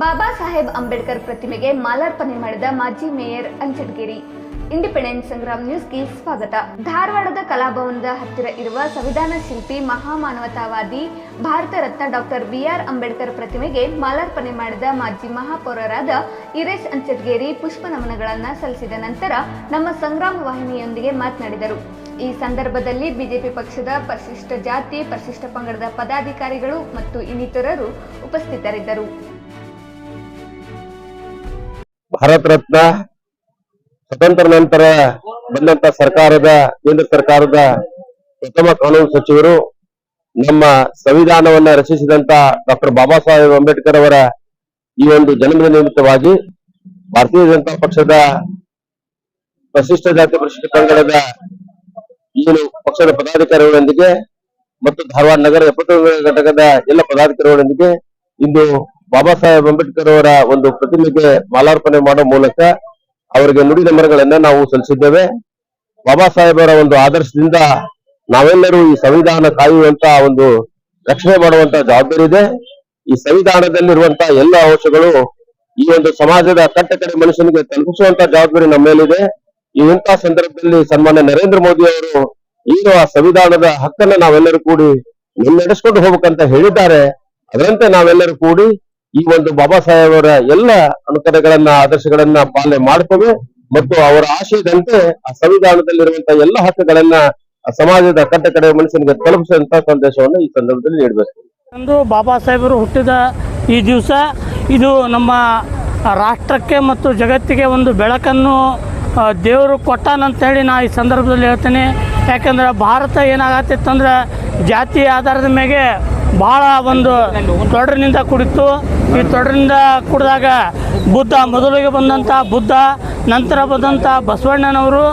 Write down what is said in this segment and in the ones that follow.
ಬಾಬಾ ಸಾಹೇಬ್ ಅಂಬೇಡ್ಕರ್ ಪ್ರತಿಮೆಗೆ ಮಾಲಾರ್ಪಣೆ ಮಾಡಿದ ಮಾಜಿ ಮೇಯರ್ ಅಂಚಡ್ಗಿರಿ ಇಂಡಿಪೆಂಡೆನ್ಸ್ ಸಂಗ್ರಾಮ್ ನ್ಯೂಸ್ಗೆ ಸ್ವಾಗತ. ಧಾರವಾಡದ ಕಲಾಭವನದ ಹತ್ತಿರ ಇರುವ ಸಂವಿಧಾನ ಶಿಲ್ಪಿ ಮಹಾಮಾನವತಾವಾದಿ Bharat Ratna doctor B R Ambedkar ಪ್ರತಿಮೆಗೆ ಮಾಲಾರ್ಪಣೆ ಮಾಡಿದ ಮಾಜಿ ಮಹಾಪೌರರಾದ ಇರೇಶ್ ಅಂಚಡ್ಗೇರಿ ಪುಷ್ಪ ನಮನಗಳನ್ನು ಸಲ್ಲಿಸಿದ ನಂತರ ನಮ್ಮ ಸಂಗ್ರಾಮ ವಾಹಿನಿಯೊಂದಿಗೆ ಮಾತನಾಡಿದರು. ಈ ಸಂದರ್ಭದಲ್ಲಿ ಬಿಜೆಪಿ ಪಕ್ಷದ ಪರಿಶಿಷ್ಟ ಜಾತಿ, ಪರಿಶಿಷ್ಟ ಪಂಗಡದ ಪದಾಧಿಕಾರಿಗಳು ಮತ್ತು ಇನ್ನಿತರರು ಉಪಸ್ಥಿತರಿದ್ದರು. ಭಾರತ ರತ್ನ ಸ್ವತಂತ್ರ ನಂತರ ಬಂದಂತ ಸರ್ಕಾರದ, ಕೇಂದ್ರ ಸರ್ಕಾರದ ಪ್ರಥಮ ಕಾನೂನು ಸಚಿವರು ನಮ್ಮ ಸಂವಿಧಾನವನ್ನ ರಚಿಸಿದಂತ ಡಾಕ್ಟರ್ ಬಾಬಾ ಸಾಹೇಬ್ ಅಂಬೇಡ್ಕರ್ ಅವರ ಈ ಒಂದು ಜನ್ಮದ ನಿಮಿತ್ತವಾಗಿ ಭಾರತೀಯ ಜನತಾ ಪಕ್ಷದ ಪರಿಶಿಷ್ಟ ಜಾತಿ ಪರಿಶಿಷ್ಟ ಪಂಗಡದ ಏನು ಪಕ್ಷದ ಪದಾಧಿಕಾರಿಗಳೊಂದಿಗೆ ಮತ್ತು ಧಾರವಾಡ ನಗರ ಎಪ್ಪತ್ತೊಂದು ಘಟಕದ ಎಲ್ಲ ಪದಾಧಿಕಾರಿಗಳೊಂದಿಗೆ ಇಂದು ಬಾಬಾ ಸಾಹೇಬ್ ಅಂಬೇಡ್ಕರ್ ಅವರ ಒಂದು ಪ್ರತಿಮೆಗೆ ಮಾಲಾರ್ಪಣೆ ಮಾಡೋ ಮೂಲಕ ಅವರಿಗೆ ನುಡಿ ಮರಗಳನ್ನ ನಾವು ಸಲ್ಲಿಸಿದ್ದೇವೆ. ಬಾಬಾ ಸಾಹೇಬರ ಒಂದು ಆದರ್ಶದಿಂದ ನಾವೆಲ್ಲರೂ ಈ ಸಂವಿಧಾನ ಕಾಯುವಂತ ಒಂದು ರಕ್ಷಣೆ ಮಾಡುವಂತ ಜವಾಬ್ದಾರಿ ಇದೆ. ಈ ಸಂವಿಧಾನದಲ್ಲಿರುವಂತ ಎಲ್ಲ ಅಂಶಗಳು ಈ ಒಂದು ಸಮಾಜದ ಕಟ್ಟಕಡೆ ಮನುಷ್ಯನಿಗೆ ತಲುಪಿಸುವಂತ ಜವಾಬ್ದಾರಿ ನಮ್ಮ ಮೇಲಿದೆ. ಇಂಥ ಸಂದರ್ಭದಲ್ಲಿ ಸನ್ಮಾನ್ಯ ನರೇಂದ್ರ ಮೋದಿ ಅವರು ಆ ಸಂವಿಧಾನದ ಹಕ್ಕನ್ನ ನಾವೆಲ್ಲರೂ ಕೂಡಿ ಮುನ್ನಡೆಸ್ಕೊಂಡು ಹೋಗ್ಬೇಕಂತ ಹೇಳಿದ್ದಾರೆ. ಅದರಂತೆ ನಾವೆಲ್ಲರೂ ಕೂಡಿ ಈ ಒಂದು ಬಾಬಾ ಸಾಹೇಬರ ಎಲ್ಲ ಅನುಕರಣೆಗಳನ್ನ ಆದರ್ಶಗಳನ್ನ ಪಾಲನೆ ಮಾಡ್ತೇವೆ ಮತ್ತು ಅವರ ಆಶಯದಂತೆ ಆ ಸಂವಿಧಾನದಲ್ಲಿರುವಂತಹ ಎಲ್ಲ ಹಕ್ಕುಗಳನ್ನ ಸಮಾಜದ ಕಟ್ಟಕಡೆ ಮನುಷ್ಯನಿಗೆ ತಲುಪಿಸುವಂತ ಸಂದೇಶವನ್ನು ಈ ಸಂದರ್ಭದಲ್ಲಿ ನೀಡಬೇಕು. ಅಂದು ಬಾಬಾ ಸಾಹೇಬರು ಹುಟ್ಟಿದ ಈ ದಿವಸ ಇದು ನಮ್ಮ ರಾಷ್ಟ್ರಕ್ಕೆ ಮತ್ತು ಜಗತ್ತಿಗೆ ಒಂದು ಬೆಳಕನ್ನು ದೇವರು ಕೊಟ್ಟಾನಂತ ಹೇಳಿ ನಾ ಈ ಸಂದರ್ಭದಲ್ಲಿ ಹೇಳ್ತೇನೆ. ಯಾಕಂದ್ರೆ ಭಾರತ ಏನಾಗತ್ತಿತ್ತಂದ್ರೆ ಜಾತಿ ಆಧಾರದ ಮೇಲೆ ಭಾಳ ಒಂದು ತೊಡರಿನಿಂದ ಕುಡಿತು ಈ ತೊಡರಿನಿಂದ ಕುಡಿದಾಗ ಬುದ್ಧ ಮೊದಲಿಗೆ ಬಂದಂಥ ಬುದ್ಧ, ನಂತರ ಬಂದಂಥ ಬಸವಣ್ಣನವರು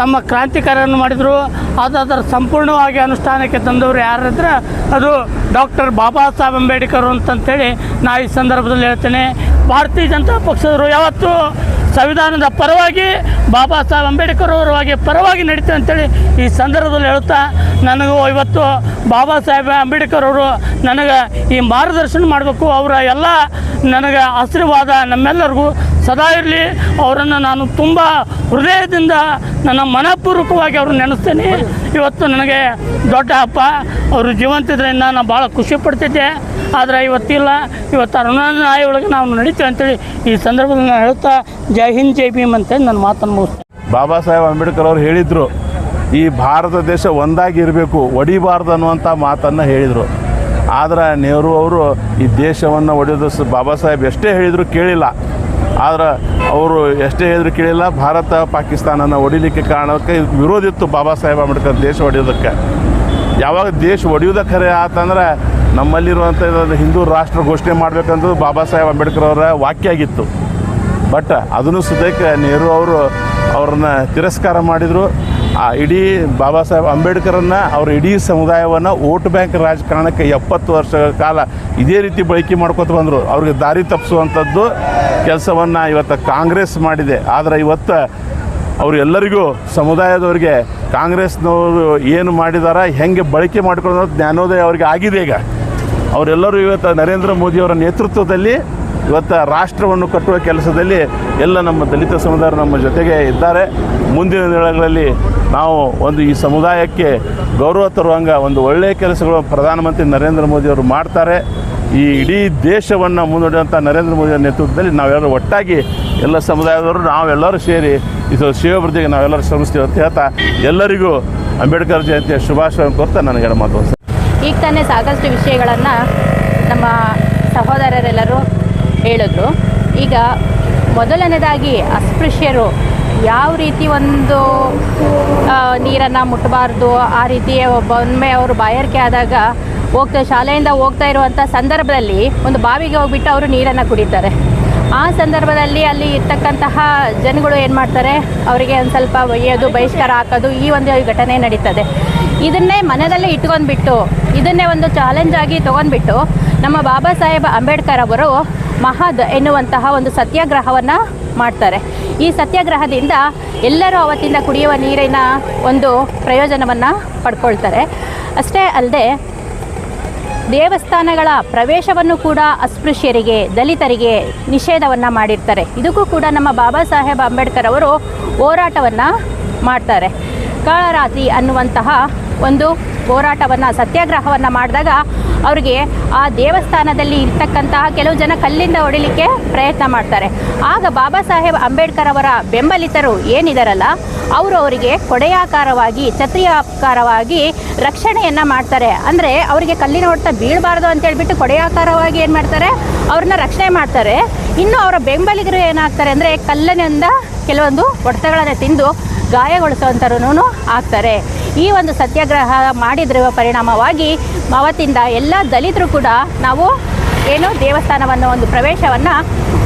ತಮ್ಮ ಕ್ರಾಂತಿಕಾರ್ಯವನ್ನು ಮಾಡಿದರು. ಅದು ಅದರ ಸಂಪೂರ್ಣವಾಗಿ ಅನುಷ್ಠಾನಕ್ಕೆ ತಂದವರು ಯಾರಿದ್ರೆ ಅದು ಡಾಕ್ಟರ್ ಬಾಬಾ ಸಾಹೇಬ್ ಅಂಬೇಡ್ಕರ್ ಅಂತಂತೇಳಿ ನಾ ಈ ಸಂದರ್ಭದಲ್ಲಿ ಹೇಳ್ತೇನೆ. ಭಾರತೀಯ ಜನತಾ ಪಕ್ಷದವರು ಯಾವತ್ತೂ ಸಂವಿಧಾನದ ಪರವಾಗಿ ಬಾಬಾ ಸಾಹೇಬ್ ಅಂಬೇಡ್ಕರ್ ಅವರವಾಗಿ ಪರವಾಗಿ ನಡೀತೇವೆ ಅಂತೇಳಿ ಈ ಸಂದರ್ಭದಲ್ಲಿ ಹೇಳುತ್ತಾ, ನನಗೂ ಇವತ್ತು ಬಾಬಾ ಸಾಹೇಬ್ ಅಂಬೇಡ್ಕರ್ ಅವರು ನನಗೆ ಈ ಮಾರ್ಗದರ್ಶನ ಮಾಡಬೇಕು. ಅವರ ಎಲ್ಲ ನನಗೆ ಆಶೀರ್ವಾದ ನಮ್ಮೆಲ್ಲರಿಗೂ ಸದಾ ಇರಲಿ. ಅವರನ್ನು ನಾನು ತುಂಬ ಹೃದಯದಿಂದ ನನ್ನ ಮನಪೂರ್ವಕವಾಗಿ ಅವ್ರನ್ನ ನೆನೆಸ್ತೇನೆ. ಇವತ್ತು ನನಗೆ ದೊಡ್ಡ ಹಬ್ಬ. ಅವರು ಜೀವಂತಿದ್ರಿಂದ ನಾನು ಭಾಳ ಖುಷಿ ಪಡ್ತಿದ್ದೆ. ಆದರೆ ಇವತ್ತಿಲ್ಲ. ಇವತ್ತು ಅರುಣಾಯ ಒಳಗೆ ನಾವು ನಡೀತೀವಿ ಅಂತೇಳಿ ಈ ಸಂದರ್ಭದಲ್ಲಿ ನಾನು ಹೇಳ್ತಾ ಜೈ ಹಿಂದ್, ಜೈ ಭೀಮ್ ಅಂತೇಳಿ ನನ್ನ ಮಾತನ್ನು ಮುಗಿಸ್ತೇನೆ. ಬಾಬಾ ಸಾಹೇಬ್ ಅಂಬೇಡ್ಕರ್ ಅವರು ಹೇಳಿದರು, ಈ ಭಾರತ ದೇಶ ಒಂದಾಗಿ ಇರಬೇಕು, ಒಡಿಬಾರ್ದು ಅನ್ನುವಂಥ ಮಾತನ್ನು ಹೇಳಿದರು. ಆದರೆ ನೆಹರು ಅವರು ಈ ದೇಶವನ್ನು ಒಡೆಯೋದು ಬಾಬಾ ಸಾಹೇಬ್ ಎಷ್ಟೇ ಹೇಳಿದರು ಕೇಳಿಲ್ಲ. ಆದರೆ ಅವರು ಎಷ್ಟೇ ಹೇಳಿದ್ರು ಕೇಳಿಲ್ಲ, ಭಾರತ ಪಾಕಿಸ್ತಾನನ ಒಡಿಲಿಕ್ಕೆ ಕಾರಣಕ್ಕೆ ವಿರೋಧಿತ್ತು ಬಾಬಾ ಸಾಹೇಬ್ ಅಂಬೇಡ್ಕರ್ ದೇಶ ಒಡೆಯೋದಕ್ಕೆ. ಯಾವಾಗ ದೇಶ ಒಡೆಯೋದ ಖರೆ ಆತಂದ್ರೆ ನಮ್ಮಲ್ಲಿರುವಂಥ ಹಿಂದೂ ರಾಷ್ಟ್ರ ಘೋಷಣೆ ಮಾಡಬೇಕಂತ ಬಾಬಾ ಸಾಹೇಬ್ ಅಂಬೇಡ್ಕರ್ ಅವರ ವಾಕ್ಯ ಆಗಿತ್ತು. ಬಟ್ ಅದನ್ನು ಸದ್ಯಕ್ಕೆ ನೆಹರು ಅವರು ಅವ್ರನ್ನ ತಿರಸ್ಕಾರ ಮಾಡಿದರು. ಆ ಇಡೀ ಬಾಬಾ ಸಾಹೇಬ್ ಅಂಬೇಡ್ಕರನ್ನು ಅವ್ರ ಇಡೀ ಸಮುದಾಯವನ್ನು ವೋಟ್ ಬ್ಯಾಂಕ್ ರಾಜಕಾರಣಕ್ಕೆ ಎಪ್ಪತ್ತು ವರ್ಷಗಳ ಕಾಲ ಇದೇ ರೀತಿ ಬಳಕೆ ಮಾಡ್ಕೊತ ಬಂದರು. ಅವ್ರಿಗೆ ದಾರಿ ತಪ್ಪಿಸುವಂಥದ್ದು ಕೆಲಸವನ್ನು ಇವತ್ತು ಕಾಂಗ್ರೆಸ್ ಮಾಡಿದೆ. ಆದರೆ ಇವತ್ತು ಅವರು ಎಲ್ಲರಿಗೂ ಸಮುದಾಯದವರಿಗೆ ಕಾಂಗ್ರೆಸ್ನವರು ಏನು ಮಾಡಿದಾರ, ಹೆಂಗೆ ಬಳಕೆ ಮಾಡ್ಕೊಳ್ಳೋದು ಜ್ಞಾನೋದಯ ಅವರಿಗೆ ಆಗಿದೆ ಈಗ. ಅವರೆಲ್ಲರೂ ಇವತ್ತು ನರೇಂದ್ರ ಮೋದಿಯವರ ನೇತೃತ್ವದಲ್ಲಿ ಇವತ್ತು ರಾಷ್ಟ್ರವನ್ನು ಕಟ್ಟುವ ಕೆಲಸದಲ್ಲಿ ಎಲ್ಲ ನಮ್ಮ ದಲಿತ ಸಮುದಾಯ ನಮ್ಮ ಜೊತೆಗೆ ಇದ್ದಾರೆ. ಮುಂದಿನ ದಿನಗಳಲ್ಲಿ ನಾವು ಒಂದು ಈ ಸಮುದಾಯಕ್ಕೆ ಗೌರವ ತರುವಂಗ ಒಂದು ಒಳ್ಳೆಯ ಕೆಲಸಗಳು ಪ್ರಧಾನಮಂತ್ರಿ ನರೇಂದ್ರ ಮೋದಿಯವರು ಮಾಡ್ತಾರೆ. ಈ ಇಡೀ ದೇಶವನ್ನು ಮುನ್ನಡೆಯುವಂಥ ನರೇಂದ್ರ ಮೋದಿಯವರ ನೇತೃತ್ವದಲ್ಲಿ ನಾವೆಲ್ಲರೂ ಒಟ್ಟಾಗಿ ಎಲ್ಲ ಸಮುದಾಯದವರು, ನಾವೆಲ್ಲರೂ ಸೇರಿ ಇದು ಶಿವವೃದ್ಧಿಗೆ ನಾವೆಲ್ಲರೂ ಶ್ರಮಿಸ್ತೀವಿ ಅಂತ ಹೇಳ್ತಾ ಎಲ್ಲರಿಗೂ ಅಂಬೇಡ್ಕರ್ ಜಯಂತಿಯ ಶುಭಾಶಯ ಕೊಡ್ತಾ ನನಗೆ ಮಾತು. ಈಗ ತಾನೇ ಸಾಕಷ್ಟು ವಿಷಯಗಳನ್ನು ನಮ್ಮ ಸಹೋದರರೆಲ್ಲರೂ ಹೇಳಿದ್ರು. ಈಗ ಮೊದಲನೇದಾಗಿ ಅಸ್ಪೃಶ್ಯರು ಯಾವ ರೀತಿ ಒಂದು ನೀರನ್ನು ಮುಟ್ಟಬಾರ್ದು ಆ ರೀತಿ ಒಮ್ಮೆ ಅವರು ಬಾಯಾರಿಕೆ ಆದಾಗ ಹೋಗ್ತಾ, ಶಾಲೆಯಿಂದ ಹೋಗ್ತಾ ಇರುವಂಥ ಸಂದರ್ಭದಲ್ಲಿ ಒಂದು ಬಾವಿಗೆ ಹೋಗ್ಬಿಟ್ಟು ಅವರು ನೀರನ್ನು ಕುಡಿತಾರೆ. ಆ ಸಂದರ್ಭದಲ್ಲಿ ಅಲ್ಲಿ ಇರ್ತಕ್ಕಂತಹ ಜನಗಳು ಏನು ಮಾಡ್ತಾರೆ? ಅವರಿಗೆ ಒಂದು ಸ್ವಲ್ಪ ಒಯ್ಯೋದು, ಬಹಿಷ್ಕಾರ ಹಾಕೋದು ಈ ಒಂದು ಘಟನೆ ನಡೀತದೆ. ಇದನ್ನೇ ಮನದಲ್ಲೇ ಇಟ್ಕೊಂಡ್ಬಿಟ್ಟು, ಇದನ್ನೇ ಒಂದು ಚಾಲೆಂಜ್ ಆಗಿ ತೊಗೊಂಡ್ಬಿಟ್ಟು, ನಮ್ಮ ಬಾಬಾ ಸಾಹೇಬ್ ಅಂಬೇಡ್ಕರ್ ಅವರು ಮಹದ್ ಎನ್ನುವಂತಹ ಒಂದು ಸತ್ಯಾಗ್ರಹವನ್ನು ಮಾಡ್ತಾರೆ. ಈ ಸತ್ಯಾಗ್ರಹದಿಂದ ಎಲ್ಲರೂ ಅವತ್ತಿಂದ ಕುಡಿಯುವ ನೀರಿನ ಒಂದು ಪ್ರಯೋಜನವನ್ನು ಪಡ್ಕೊಳ್ತಾರೆ. ಅಷ್ಟೇ ಅಲ್ಲದೆ, ದೇವಸ್ಥಾನಗಳ ಪ್ರವೇಶವನ್ನು ಕೂಡ ಅಸ್ಪೃಶ್ಯರಿಗೆ, ದಲಿತರಿಗೆ ನಿಷೇಧವನ್ನು ಮಾಡಿರ್ತಾರೆ. ಇದಕ್ಕೂ ಕೂಡ ನಮ್ಮ ಬಾಬಾ ಸಾಹೇಬ್ ಅಂಬೇಡ್ಕರ್ ಅವರು ಹೋರಾಟವನ್ನು ಮಾಡ್ತಾರೆ. ಕಾಳರಾತ್ರಿ ಅನ್ನುವಂತಹ ಒಂದು ಹೋರಾಟವನ್ನು, ಸತ್ಯಾಗ್ರಹವನ್ನು ಮಾಡಿದಾಗ ಅವರಿಗೆ ಆ ದೇವಸ್ಥಾನದಲ್ಲಿ ಇರ್ತಕ್ಕಂತಹ ಕೆಲವು ಜನ ಕಲ್ಲಿಂದ ಹೊಡಿಲಿಕ್ಕೆ ಪ್ರಯತ್ನ ಮಾಡ್ತಾರೆ. ಆಗ ಬಾಬಾ ಸಾಹೇಬ್ ಅಂಬೇಡ್ಕರ್ ಅವರ ಬೆಂಬಲಿತರು ಏನಿದಾರಲ್ಲ, ಅವರು ಅವರಿಗೆ ಕೊಡೆಯಾಕಾರವಾಗಿ ಛತ್ರಿಯಾಕಾರವಾಗಿ ರಕ್ಷಣೆಯನ್ನು ಮಾಡ್ತಾರೆ. ಅಂದರೆ ಅವರಿಗೆ ಕಲ್ಲಿನ ಹೊಡೆತ ಬೀಳಬಾರ್ದು ಅಂತ ಹೇಳ್ಬಿಟ್ಟು ಕೊಡೆಯಾಕಾರವಾಗಿ ಏನು ಮಾಡ್ತಾರೆ, ಅವ್ರನ್ನ ರಕ್ಷಣೆ ಮಾಡ್ತಾರೆ. ಇನ್ನು ಅವರ ಬೆಂಬಲಿಗರು ಏನಾಗ್ತಾರೆ ಅಂದರೆ ಕಲ್ಲನಿಂದ ಕೆಲವೊಂದು ಹೊಡೆತಗಳನ್ನು ತಿಂದು ಗಾಯಗೊಳಿಸುವಂಥರೂ ಆಗ್ತಾರೆ. ಈ ಒಂದು ಸತ್ಯಾಗ್ರಹ ಮಾಡಿದ್ರ ಪರಿಣಾಮವಾಗಿ ಅವತ್ತಿಂದ ಎಲ್ಲ ದಲಿತರು ಕೂಡ ನಾವು ಏನು ದೇವಸ್ಥಾನವನ್ನು, ಒಂದು ಪ್ರವೇಶವನ್ನು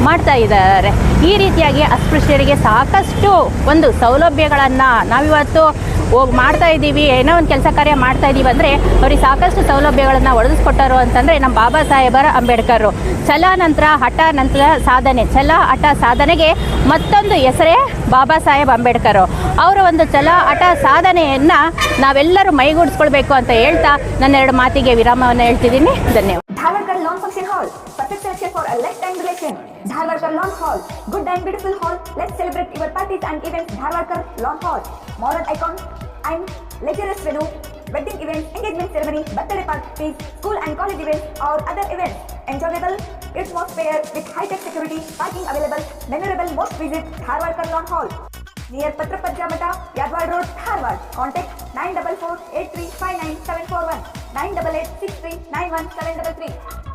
ಮಾಡ್ತಾ ಇದ್ದಾರೆ. ಈ ರೀತಿಯಾಗಿ ಅಸ್ಪೃಶ್ಯರಿಗೆ ಸಾಕಷ್ಟು ಒಂದು ಸೌಲಭ್ಯಗಳನ್ನು ನಾವಿವತ್ತು ಹೋಗಿ ಮಾಡ್ತಾ ಇದ್ದೀವಿ, ಏನೋ ಒಂದು ಕೆಲಸ ಕಾರ್ಯ ಮಾಡ್ತಾ ಇದ್ದೀವಿ ಅಂದರೆ ಅವ್ರಿಗೆ ಸಾಕಷ್ಟು ಸೌಲಭ್ಯಗಳನ್ನು ಒದಗಿಸ್ಕೊಟ್ಟರು ಅಂತಂದರೆ ನಮ್ಮ ಬಾಬಾ ಸಾಹೇಬರ ಅಂಬೇಡ್ಕರ್ ಛಲ ನಂತರ ಹಠ ನಂತರ ಸಾಧನೆ, ಛಲ ಹಠ ಸಾಧನೆಗೆ ಮತ್ತೊಂದು ಹೆಸರೇ ಬಾಬಾ ಸಾಹೇಬ್ ಅಂಬೇಡ್ಕರ್ ಅವರ ಒಂದು ಛಲ ಹಠ ಸಾಧನೆಯನ್ನು ನಾವೆಲ್ಲರೂ ಮೈಗೂಡಿಸ್ಕೊಳ್ಬೇಕು ಅಂತ ಹೇಳ್ತಾ ನನ್ನ ಎರಡು ಮಾತಿಗೆ ವಿರಾಮವನ್ನು ಹೇಳ್ತಿದ್ದೀನಿ. ಧನ್ಯವಾದ. Relation. Dharwarkar Hall. Good and beautiful hall. Let's celebrate your parties and events. Dharwarkar Lawn Hall. Modern icon and luxurious venue. Wedding events, engagement ceremony, birthday parties, school and college events or other events. Enjoyable atmosphere with high-tech security, parking available, memorable most visit Dharwarkar Lawn Hall. Near Patrapajja Mata, Yadwad Road, Dharwad. Contact 944 8359 741 988 63 91 733.